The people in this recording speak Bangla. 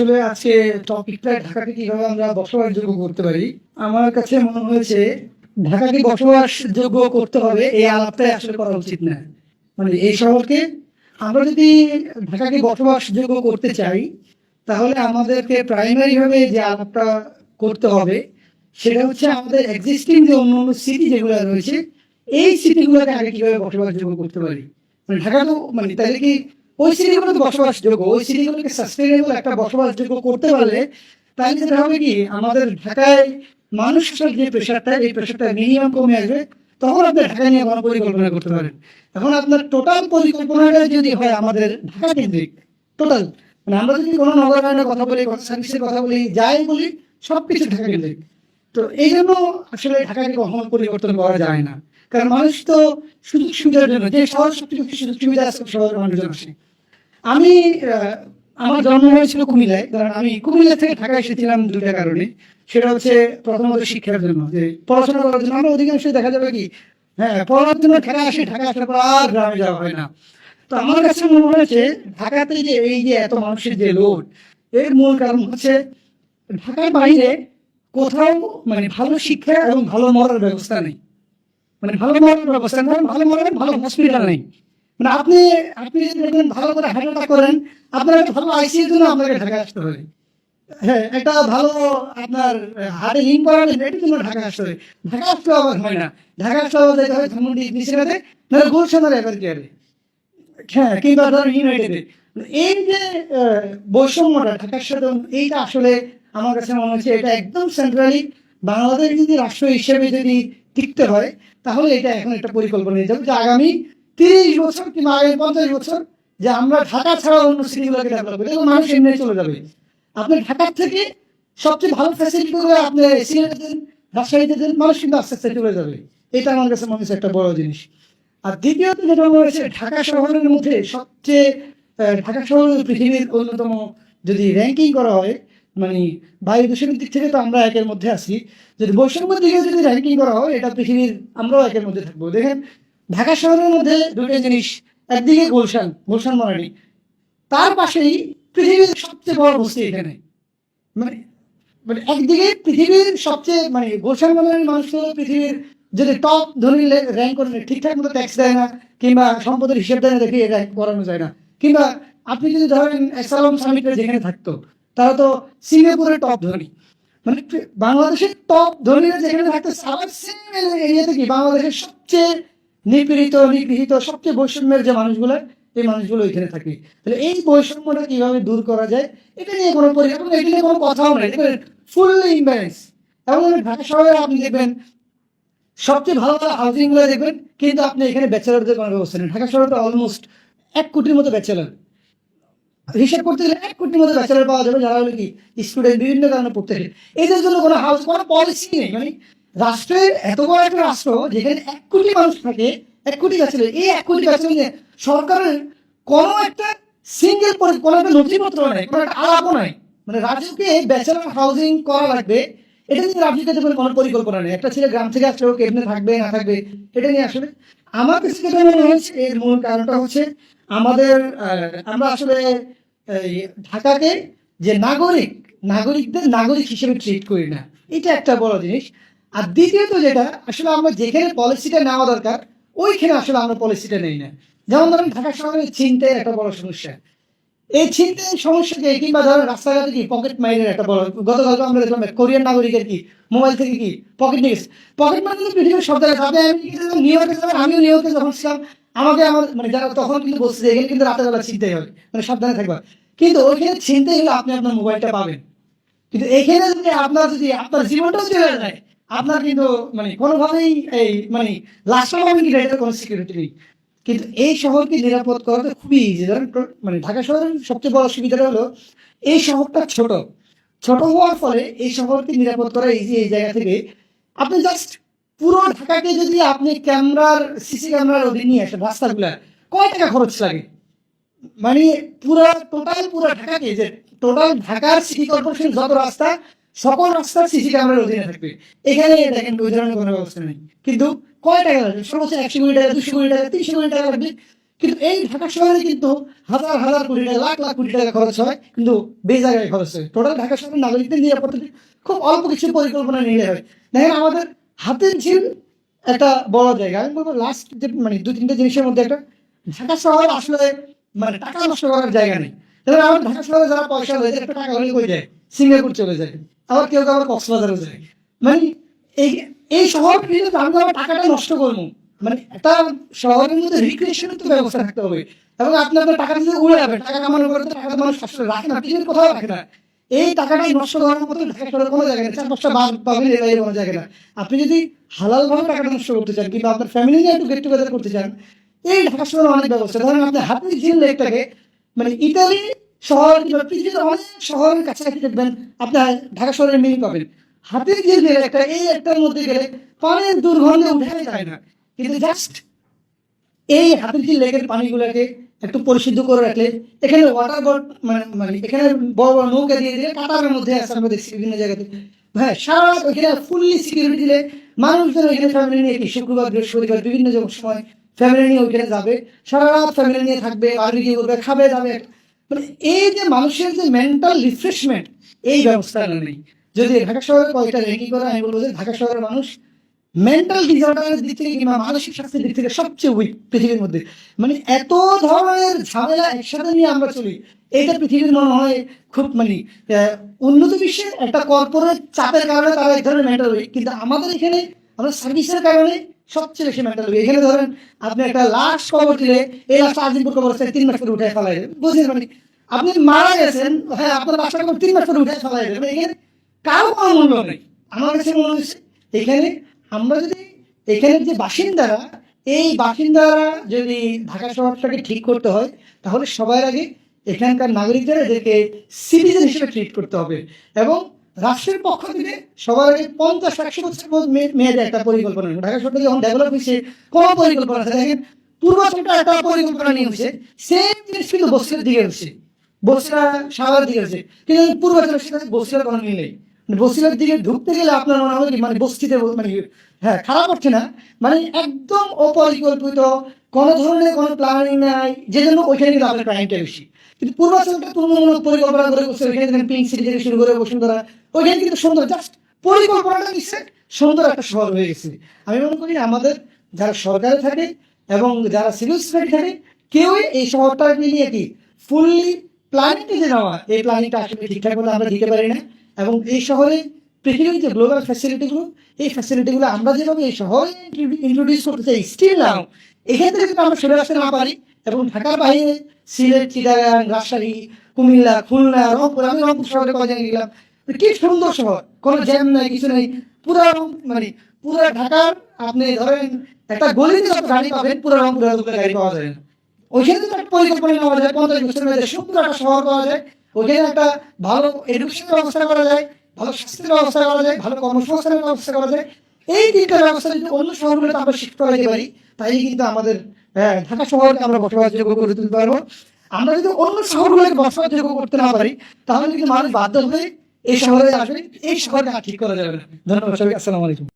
আসলে আজকে টপিকটা ঢাকাকে কীভাবে আমরা বসবাসযোগ্য করতে পারি? আমার কাছে মনে হয়েছে, ঢাকাকে বসবাসযোগ্য করতে হবে, এই আলাপটাই আসলে করা উচিত না। মানে এই শহরকে আমরা যদি ঢাকাকে বসবাসযোগ্য করতে চাই, তাহলে আমাদেরকে প্রাইমারি ভাবে যে আলাপটা করতে হবে, সেটা হচ্ছে আমাদের এক্সিস্টিং যে অন্য অন্য সিটি যেগুলো রয়েছে, এই সিটিগুলোকে আগে কীভাবে বসবাসযোগ্য করতে পারি? মানে ঢাকা তো মানে তাহলে কি ওই সিটিগুলো তো বসবাসযোগ্য ওই সিটিগুলোকে সাস্টেনেবল একটা বসবাসযোগ্য করতে পারলে তাহলে যেটা হবে কি, আমাদের ঢাকায় মানুষ যে প্রেশারটা এই প্রেশারটা মিনিমাম কমে আসবে, তখন আপনি ঢাকা নিয়ে কোনো পরিকল্পনা করতে পারেন। এখন আপনার টোটাল পরিকল্পনাটা যদি হয় আমাদের ঢাকা কেন্দ্রিক টোটাল মানে আমরা যদি কোনো নগরায়নের কথা বলি, কোনো সার্ভিসের কথা বলি, যাই বলি সব কিছু ঢাকা কেন্দ্রিক। তো এই জন্য আসলে ঢাকাকে কখনো পরিবর্তন করা যায় না। কারণ মানুষ তো সুযোগ সুবিধার জন্য, যে শহর সবচেয়ে সুযোগ সুবিধা আছে শহরের মানুষজন আসে। আমি আমার জন্ম হয়েছিল কুমিল্লায়। কারণ আমি কুমিল্লা থেকে ঢাকা এসেছিলাম দুটা কারণে। সেটা হচ্ছে প্রথমত শিক্ষার জন্য, যে পড়াশোনা করার জন্য। আমরা অধিকাংশ দেখা যাবে কি হ্যাঁ পড়ার জন্য ঢাকা আসে, ঢাকা আসার পর আর গ্রামে যাওয়া হয় না। তো আমার কাছে মনে হয়েছে, ঢাকাতে যে এই যে এত মানুষের যে লোড এর মূল কারণ হচ্ছে ঢাকার বাইরে কোথাও মানে ভালো শিক্ষা এবং ভালো মরার ব্যবস্থা নেই। মানে ভালো মরার ব্যবস্থা নেই, ভালো মরার ভালো হসপিটাল নেই। মানে আপনি আপনি যদি দেখবেন ভালো করে হাঁটাটা করেন, আপনার ভালো আইসিইউর জন্য আপনাকে ঢাকা আসতে হবে। হ্যাঁ একটা ভালো আপনার লিঙ্ক করাবেন এটার জন্য ঢাকা আসতে হবে। ঢাকা আসতে আবার হয় না। ঢাকা আসতে আবার যেতে হবে ধানমন্ডি নিচেরাতে নাহলে গুলশানের এবার কেয়ারে হ্যাঁ কিংবা ধরুন ইউনাইটেডে। এই যে বৈষম্যটা ঢাকার সাথে, এইটা আসলে আমার কাছে মনে হচ্ছে এটা একদম সেন্ট্রালি বাংলাদেশ যদি রাষ্ট্র হিসেবে যদি টিকতে হয়, তাহলে এটা এখন একটা পরিকল্পনা। নিয়ে যাবে যে আগামী তিরিশ বছর কিংবা আগামী পঞ্চাশ বছর যে আমরা ঢাকা ছাড়া অন্য সিটিগুলোকে ডেভেলপ করি মানুষ এমনি চলে যাবে। আপনি ঢাকার থেকে সবচেয়ে ভালো ফ্যাসিলিটি করে আপনি সিলেটে রাজশাহীতে দেন, মানুষ কিন্তু আস্তে আস্তে চলে যাবে। এটা আমার কাছে মনে একটা বড় জিনিস। আর দ্বিতীয়ত যেটা মনে হয়েছে ঢাকা শহরের মধ্যে সবচেয়ে ঢাকা শহর পৃথিবীর অন্যতম যদি র্যাঙ্কিং করা হয় মানে বায়ু দূষণের দিক থেকে তো আমরা একের মধ্যে আছি, যদি বৈষম্যের দিকে যদি র্যাঙ্কিং করা হয়, এটা পৃথিবীর আমরাও একের মধ্যে থাকব। দেখেন ঢাকা শহরের মধ্যে দুটো জিনিস, একদিকে গুলশান গুলশান মরানি তার পাশেই পৃথিবীর সবচেয়ে বড় বস্তি এখানে। মানে মানে একদিকে পৃথিবীর সবচেয়ে মানে গুলশান মরানির মানুষ পৃথিবীর যদি টপ ধনী র্যাঙ্ক করে ঠিকঠাক মতো ট্যাক্স দেয় না, কিংবা সম্পদের হিসেব দেয় না দেখে র্যাঙ্ক করানো যায় না। কিংবা আপনি যদি ধরেন এসালাম সামিটের যেখানে থাকতো, তারা তো সিঙ্গাপুরের টপ ধনী। মানে বাংলাদেশের টপ ধনীরা যেখানে থাকতো আবার সেম এরিয়াতে কি? বাংলাদেশের সবচেয়ে নিপীড়িত নিগৃহীত সবচেয়ে বৈষম্যের যে মানুষগুলো, এই মানুষগুলো এখানে থাকে। তাহলে এই বৈষম্যটা কীভাবে দূর করা যায়, এটা নিয়ে কোনো পরিকল্পনা এটা নিয়ে কোনো কথাও নেই। ফুললি ইমব্যালেন্স এবং ঢাকা শহরে আপনি দেখবেন, সবচেয়ে ভালো ভালো হাউজিংগুলো দেখবেন, কিন্তু আপনি এখানে ব্যাচেলারদের কোনো ব্যবস্থা নেই। ঢাকা শহরে তো অলমোস্ট এক কোটির মতো ব্যাচেলার হিসাব করতে গেলে এক কোটির মতো ব্যাচেলার পাওয়া যাবে, যারা হলো কি স্টুডেন্ট বিভিন্ন কারণে পড়তে গেলে। এদের জন্য কোনো হাউস কোনো পলিসি নেই। মানে রাষ্ট্রের এত বড় একটা রাষ্ট্র যেখানে এক কোটি মানুষ থাকে, এক কোটি ব্যাচেলার এই এক কোটি ব্যাচেলার নিয়ে সরকারের কোনো একটা সিঙ্গেল কোনো একটা নথিপত্র নাই, কোনো একটা আলাপ নাই। মানে রাজ্যকে ব্যাচেলার হাউজিং করা লাগবে, এটা নিয়ে রাজ্যকে দেবেন কোনো পরিকল্পনা নেই। একটা ছেলে গ্রাম থেকে আসলে ওকে এমনি থাকবে, না থাকবে, এটা নিয়ে আসলে আমার কাছে যেটা মনে হয়েছে, এর মূল কারণটা হচ্ছে আমাদের আমরা আসলে ঢাকাকে যে নাগরিক, নাগরিকদের নাগরিক হিসেবে ট্রিট করি না। এটা একটা বড় জিনিস। আর দ্বিতীয়ত যেটা, আসলে আমরা যেখানে পলিসিটা নেওয়া দরকার, ওইখানে আসলে আমরা পলিসিটা নেই না। যেমন ধরেন ঢাকা শহরে ছিনতাই একটা বড় সমস্যা। এই ছিনতাই সমস্যাকে কিংবা ধরেন রাস্তাঘাটে কি? পকেট মাইনের একটা বড় গতকাল আমরা দেখলাম কোরিয়ান নাগরিকের কি? মোবাইল থেকে কি? পকেট নিয়ে পকেট মাইন কিন্তু পৃথিবীর সব জায়গায় নিউ ইয়র্কে আমিও নিউ ইয়র্কে যখন ছিলাম, আমাকে আমার মানে যারা তখন কিন্তু বলছে যে এখানে কিন্তু রাতের বেলা ছিনতাই হবে। মানে সাবধানে থাকবা। কিন্তু ওইখানে ছিনতাই হলে আপনি আপনার মোবাইলটা পাবেন। কিন্তু এখানে যদি আপনার যদি আপনার জীবনটাও চলে যায় আপনার কিন্তু মানে কোনোভাবেই এই মানে লাস্ট পাবেন কি এটার কোনো সিকিউরিটি নেই। কিন্তু এই শহরকে নিরাপদ করাটা খুবই ইজি ধরেন মানে ঢাকা শহরের সবচেয়ে বড় সুবিধাটা হলো, এই শহরটা ছোট। ছোট হওয়ার ফলে এই শহরকে নিরাপদ করা ইজি এই জায়গা থেকে। আপনি জাস্ট পুরো ঢাকাকে যদি আপনি ক্যামেরার সিসি ক্যামেরার অধীনে নিয়ে আসেন, রাস্তাগুলা, কয় টাকা খরচ লাগে? মানে পুরো টোটাল পুরো ঢাকাকে যে টোটাল ঢাকার সিটি কর্পোরেশন যত রাস্তা সকল রাস্তার সিসি ক্যামেরার অধীনে থাকবে। এখানে দেখেন ওই ধরনের কোনো ব্যবস্থা নেই। কিন্তু কয় টাকা লাগবে? সর্বোচ্চ একশো কোটি টাকা, দুশো কোটি টাকা, তিনশো কোটি টাকা লাগবে। কিন্তু এই ঢাকা শহরে কিন্তু হাজার হাজার কোটি টাকা, লাখ লাখ কোটি টাকা খরচ হয়। কিন্তু বেজায়গায় খরচ হয়। টোটাল ঢাকা শহরের নাগরিকদের নিরাপত্তা খুব অল্প কিছু পরিকল্পনা নিলে হয়। দেখেন আমাদের হাতের ঝিল একটা বড় জায়গা। আমি বলব লাস্ট যে মানে দু তিনটা জিনিসের মধ্যে একটা। ঢাকা শহর আসলে মানে টাকা নষ্ট করার জায়গা নেই। এবার আমার ঢাকা শহরে যারা পয়সা রয়েছে একটা টাকা হলে কই যায় সিঙ্গাপুর চলে যায়, আবার কেউ কেউ আবার কক্সবাজারও যায়। মানে এই এই শহর কিন্তু আমি আমার টাকাটা নষ্ট করব। মানে একটা শহরের মধ্যে রিক্রিয়েশনের তো ব্যবস্থা থাকতে হবে। এবং আপনি আপনার টাকা যদি উড়ে যাবে, টাকা কামানোর পরে তো টাকা মানুষ আসলে রাখে না পিছনে কোথাও রাখে না। এই টাকাটাই নষ্ট করার মতো ঢাকা শহরের কোনো জায়গায় নেই চার পাঁচটা বার পাবেন এর কোনো জায়গায় না আপনি যদি হালাল ভাবে টাকাটা নষ্ট করতে চান, কিংবা আপনার ফ্যামিলি নিয়ে একটু গেট টুগেদার করতে চান, এই ঢাকা শহরের অনেক ব্যবস্থা। ধরেন আপনি হাতির ঝিল লেকটাকে মানে ইতালি শহর কিংবা পৃথিবীর অনেক শহরের কাছাকাছি দেখবেন আপনার ঢাকা শহরের মিল পাবেন। হাতির ঝিল একটা, এই একটার মধ্যে গেলে পানির দুর্গন্ধে উঠে যায় না। কিন্তু জাস্ট এই হাতির ঝিল লেকের পানিগুলোকে একটু পরিশুদ্ধ করে রাখলে এখানে ওয়াটার বোর্ড মানে মানে এখানে বড় বড় নৌকা দিয়ে দিলে কাতারের মধ্যে আছে আমরা দেখছি বিভিন্ন জায়গাতে। হ্যাঁ সারা ওইখানে ফুললি সিকিউরিটি দিলে মানুষজন ওইখানে ফ্যামিলি নিয়ে শুক্রবার বৃহস্পতিবার বিভিন্ন সময় ফ্যামিলি নিয়ে ওইখানে যাবে, সারা রাত ফ্যামিলি নিয়ে থাকবে বারবিকিউ করবে খাবে, যাবে। মানে এই যে মানুষের যে মেন্টাল রিফ্রেশমেন্ট এই ব্যবস্থাটা নেই। যদি ঢাকা শহরে কয়েকটা র্যাঙ্কিং করে, আমি বলব যে ঢাকা শহরের মানুষ মেন্টাল ডিসঅর্ডারের দিক থেকে কিংবা মানসিক স্বাস্থ্যের দিক থেকে সবচেয়ে উইক পৃথিবীর মধ্যে। মানে এত ধরনের ঝামেলা একসাথে নিয়ে আমরা চলি এইটা পৃথিবীর মনে হয় খুব মানে উন্নত বিশ্বের একটা কর্পোরেট চাপের কারণে তারা এই ধরনের মেন্টাল উইক কিন্তু আমাদের এখানে আমরা সার্ভিসের কারণে সবচেয়ে বেশি মেন্টাল এখানে ধরেন আপনি একটা লাশ কবর দিলে, এই লাশ চার দিন পর তিন মাস পরে উঠে ফেলাই দেবেন বুঝলেন মানে? আপনি মারা গেছেন হ্যাঁ আপনার লাশটা কবর তিন মাস পরে উঠে ফেলাই দেবেন এখানে কারও কোনো মূল্য নেই। আমার কাছে মনে হচ্ছে, এখানে আমরা যদি এখানের যে বাসিন্দারা, এই বাসিন্দারা যদি ঢাকা শহরটাকে ঠিক করতে হয়, তাহলে সবার আগে এখানকার নাগরিকদের এদেরকে সিটিজেন হিসেবে ট্রিট করতে হবে। এবং রাষ্ট্রের পক্ষ থেকে সবার আগে পঞ্চাশ একশো বছর মেয়েদের একটা পরিকল্পনা ঢাকা শহরটা যখন ডেভেলপ হয়েছে, কোনো পরিকল্পনা আছে? দেখেন পূর্বাচলটা একটা পরিকল্পনা নিয়ে হয়েছে সেম জিনিস কিন্তু বস্তির দিকে হচ্ছে। বসিরা দিকে আছে কিন্তু কোনো মিল নেই। মানে দিকে ঢুকতে গেলে আপনার মনে হবে মানে বস্তিতে মানে হ্যাঁ খারাপ হচ্ছে না মানে একদম অপরিকল্পিত, কোনো ধরনের কোনো প্ল্যানিং নাই, যে জন্য ওইখানে কিন্তু আপনার ক্রাইমটা বেশি। কিন্তু পূর্বাচলটা তুলনামূলক পরিকল্পনা করে বসে ওইখানে দেখেন পিঙ্ক সিটি থেকে শুরু করে বসুন্ধরা, ওইখানে কিন্তু সুন্দর জাস্ট পরিকল্পনাটা নিচ্ছে সুন্দর একটা শহর হয়ে গেছে। আমি মনে করি আমাদের যারা সরকারে থাকে এবং যারা সিভিল সোসাইটি থাকে, কেউই এই শহরটাকে নিয়ে কি ফুললি প্ল্যানিংটা যে নেওয়া, এই প্ল্যানিংটা আসলে ঠিকঠাক মতো আমরা দিতে পারি না। এবং এই শহরে পৃথিবীর যে গ্লোবাল ফ্যাসিলিটিগুলো এই ফ্যাসিলিটিগুলো আমরা যেভাবে এই শহরে ইন্ট্রোডিউস করতে চাই স্টিল নাও থেকে যদি আমরা সরে আসতে না পারি এবং ঢাকার বাইরে সিলেট, চিটাগাং, রাজশাহী, কুমিল্লা, খুলনা, রংপুর, আমি রংপুর শহরে কদিন গেলাম কি সুন্দর শহর, কোনো জ্যাম নাই, কিছু নেই। পুরো মানে পুরো ঢাকার, আপনি ধরেন একটা গলিতে যত গাড়ি পাবেন, পুরো রংপুরে গাড়ি পাওয়া যায়। না ওইখানে যদি একটা পরিকল্পনা নেওয়া যায়, পঞ্চাশ বছরের মধ্যে সুন্দর একটা শহর পাওয়া যায়। ওইখানে একটা ভালো এডুকেশনের ব্যবস্থা করা যায়, ভালো স্বাস্থ্যের ব্যবস্থা করা যায়, ভালো কর্মসংস্থানের ব্যবস্থা করা যায়। এই তিনটা ব্যবস্থা যদি অন্য শহরগুলোতে আমরা শিফট করাতে পারি তাহলে কিন্তু আমাদের ঢাকা শহরকে আমরা বসবাসযোগ্য করে তুলতে পারব। আমরা যদি অন্য শহরগুলোকে বসবাসযোগ্য করতে না পারি, তাহলে কিন্তু মানুষ বাধ্য হয়ে এই শহরে আসবে। এই শহরটা ঠিক করা যাবে না। ধন্যবাদ সবাই আসসালামু আলাইকুম।